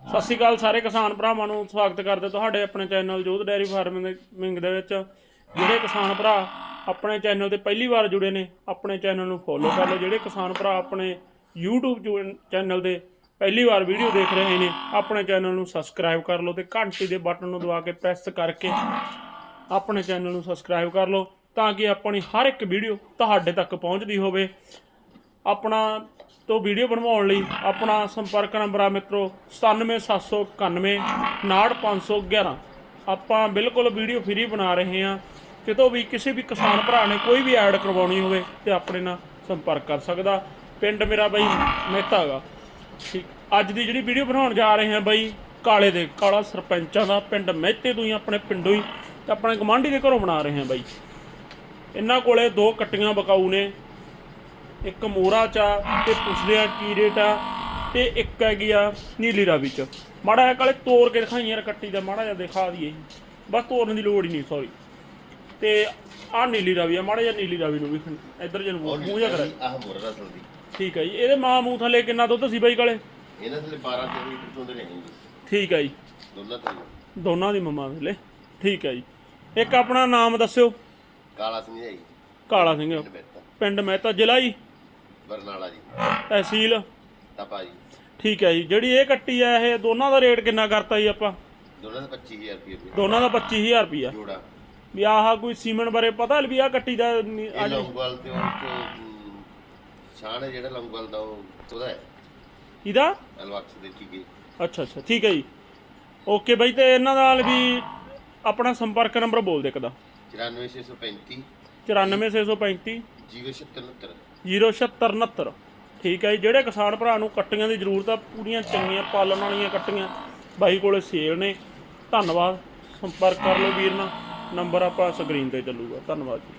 ਸਤਿ ਸ਼੍ਰੀ ਅਕਾਲ ਸਾਰੇ ਕਿਸਾਨ ਭਰਾਵਾਂ ਨੂੰ, ਸਵਾਗਤ ਕਰਦੇ ਤੁਹਾਡੇ ਆਪਣੇ ਚੈਨਲ ਜੋਧ ਡੈਰੀ ਫਾਰਮਿੰਗ ਦੇ ਵਿੱਚ। ਜਿਹੜੇ ਕਿਸਾਨ ਭਰਾ ਆਪਣੇ ਚੈਨਲ ਤੇ ਪਹਿਲੀ ਵਾਰ ਜੁੜੇ ਨੇ, ਆਪਣੇ ਚੈਨਲ ਨੂੰ ਫੋਲੋ ਕਰ ਲਓ। ਜਿਹੜੇ ਕਿਸਾਨ ਭਰਾ ਆਪਣੇ YouTube ਚੂ- ਚੈਨਲ ਤੇ ਪਹਿਲੀ ਵਾਰ ਵੀਡੀਓ ਦੇਖ ਰਹੇ ਨੇ, ਆਪਣੇ ਚੈਨਲ ਨੂੰ ਸਬਸਕ੍ਰਾਈਬ ਕਰ ਲਓ ਤੇ ਘੰਟੀ ਦੇ ਬਟਨ ਨੂੰ ਦਬਾ ਕੇ ਪ੍ਰੈਸ ਕਰਕੇ ਆਪਣੇ ਚੈਨਲ ਨੂੰ ਸਬਸਕ੍ਰਾਈਬ ਕਰ ਲਓ ਤਾਂ ਕਿ ਆਪਣੀ ਹਰ ਇੱਕ ਵੀਡੀਓ ਤੁਹਾਡੇ ਤੱਕ ਪਹੁੰਚਦੀ ਹੋਵੇ। ਆਪਣਾ ਤੋਂ ਵੀਡੀਓ ਬਣਵਾਉਣ ਲਈ ਆਪਣਾ ਸੰਪਰਕ ਨੰਬਰ ਆ ਮਿੱਤਰੋ 97791 511 ਆਪਾਂ ਬਿਲਕੁਲ ਵੀਡੀਓ ਫ੍ਰੀ ਬਣਾ ਰਹੇ ਹਾਂ। ਕਿਤੋਂ ਵੀ ਕਿਸੇ ਵੀ ਕਿਸਾਨ ਭਰਾ ਨੇ ਕੋਈ ਵੀ ਐਡ ਕਰਵਾਉਣੀ ਹੋਵੇ ਤੇ ਆਪਣੇ ਨਾਲ ਸੰਪਰਕ ਕਰ ਸਕਦਾ। ਪਿੰਡ ਮੇਰਾ ਬਾਈ ਮਹਿਤਾ ਹੈਗਾ ਠੀਕ, ਅੱਜ ਦੀ ਜਿਹੜੀ ਵੀਡੀਓ ਬਣਾਉਣ ਜਾ ਰਹੇ ਹਾਂ ਬਾਈ, ਕਾਲੇ ਦੇ ਕਾਲਾ ਸਰਪੰਚਾਂ ਦਾ, ਪਿੰਡ ਮਹਿਤੇ ਤੋਂ ਹੀ, ਆਪਣੇ ਪਿੰਡੋਂ ਹੀ, ਤੇ ਆਪਣੇ ਗਮਾਂਢੀ ਦੇ ਘਰੋਂ ਬਣਾ ਰਹੇ ਹਾਂ ਬਾਈ। ਇਹਨਾਂ ਕੋਲੇ ਦੋ ਕੱਟੀਆਂ ਬਕਾਊ ਨੇ। ਇੱਕ ਮੋਰਾ ਚਾ ਤੇ ਪੁੱਛਦੇ ਆ ਕੀ ਰੇਟ ਆ ਤੇ ਇੱਕ ਹੈਗੀ ਆ ਨੀਲੀ ਰਾਵੀ ਚ। ਮਾੜਾ ਜਿਹਾ ਕਾਲੇ ਤੋੜ ਕੇ ਦਿਖਾਈ ਯਾਰ ਕੱਟੀ ਦਾ ਮਾੜਾ ਜਿਹਾ ਦਿਖਾ ਦਈਏ ਬਸ ਤੋੜਨ ਦੀ ਲੋੜ ਹੀ ਨਹੀਂ ਸੌਰੀ ਤੇ ਆ ਨੀਲੀ ਰਾਵੀ ਆ ਮਾੜਾ ਜਿਹਾ ਨੀਲੀ ਰਾਵੀ ਨੂੰ ਵੀ ਇੱਧਰ ਜਨ ਮੂੰਹ ਜਿਹਾ ਕਰਾ। ਆਹ ਮੋਰ ਦੀ। ਠੀਕ ਹੈ ਜੀ ਇਹਦੇ ਮਾਂ ਮੂੰਹ ਥੱਲੇ ਕਿੰਨਾ ਦੁੱਧ ਸੀ ਬਾਈ ਕਾਲੇ? ਇਹਨਾਂ ਥੱਲੇ 12 13 ਲੀਟਰ ਤੋਂ ਦੇ ਰਹੇ ਜੀ ਠੀਕ ਹੈ ਜੀ। ਦੋਨਾਂ ਥੱਲੇ ਦੋਨਾਂ ਦੀ ਮੰਮਾ ਥੱਲੇ। ਠੀਕ ਹੈ ਜੀ। ਇੱਕ ਆਪਣਾ ਨਾਮ ਦੱਸਿਓ। ਕਾਲਾ ਸਿੰਘ ਜੀ। ਕਾਲਾ ਸਿੰਘ। ਪਿੰਡ ਮਹਿਤਾ ਜ਼ਿਲ੍ਹਾ ਜੀ? ਬਰਨਾਲਾ ਜੀ। ਤਹਿਸੀਲ ਤਪਾ ਜੀ ਠੀਕ ਹੈ ਜੀ। ਜਿਹੜੀ ਇਹ ਕੱਟੀ ਆ ਇਹ ਦੋਨਾਂ ਦਾ ਰੇਟ ਕਿੰਨਾ ਕਰਤਾ ਜੀ ਆਪਾਂ? ਦੋਨਾਂ ਦਾ 25000 ਰੁਪਏ ਦੋਨਾਂ ਦਾ 25000 ਰੁਪਿਆ ਜੋੜਾ। ਵੀ ਆਹ ਕੋਈ ਸੀਮਨ ਬਾਰੇ ਪਤਾ ਵੀ ਆਹ ਕੱਟੀ ਦਾ ਅੱਜ ਲੌਂਗਵਾਲ ਤੇ ਉਹ ਹੈ ਜਿਹੜਾ ਲੌਂਗਵਾਲ ਦਾ ਉਹ ਉਹਦਾ ਹੈ। ਇਹਦਾ ਅਲਵਕਸ ਦੇ ਟੀਕੇ। ਅੱਛਾ ਅੱਛਾ। ਠੀਕ ਹੈ ਜੀ। ਓਕੇ ਬਾਈ ਤੇ ਇਹਨਾਂ ਨਾਲ ਵੀ ਆਪਣਾ ਸੰਪਰਕ ਨੰਬਰ ਬੋਲ ਦੇ ਕਦਾ 94635 94635 076 0769 ਠੀਕ ਹੈ ਜੀ, ਜਿਹੜੇ ਕਿਸਾਨ ਭਰਾ ਨੂੰ ਕੱਟੀਆਂ ਦੀ ਜ਼ਰੂਰਤ ਆ, ਪੂਰੀਆਂ ਚੰਗੀਆਂ ਪਾਲਣ ਵਾਲੀਆਂ ਕੱਟੀਆਂ, ਬਾਈ ਕੋਲੇ ਸੇਲ ਨੇ। ਧੰਨਵਾਦ, ਸੰਪਰਕ ਕਰ ਲਓ ਵੀਰ ਨਾਲ। ਨੰਬਰ ਆਪਾਂ ਸਕਰੀਨ ਤੇ ਚੱਲੂਗਾ। ਧੰਨਵਾਦ ਜੀ।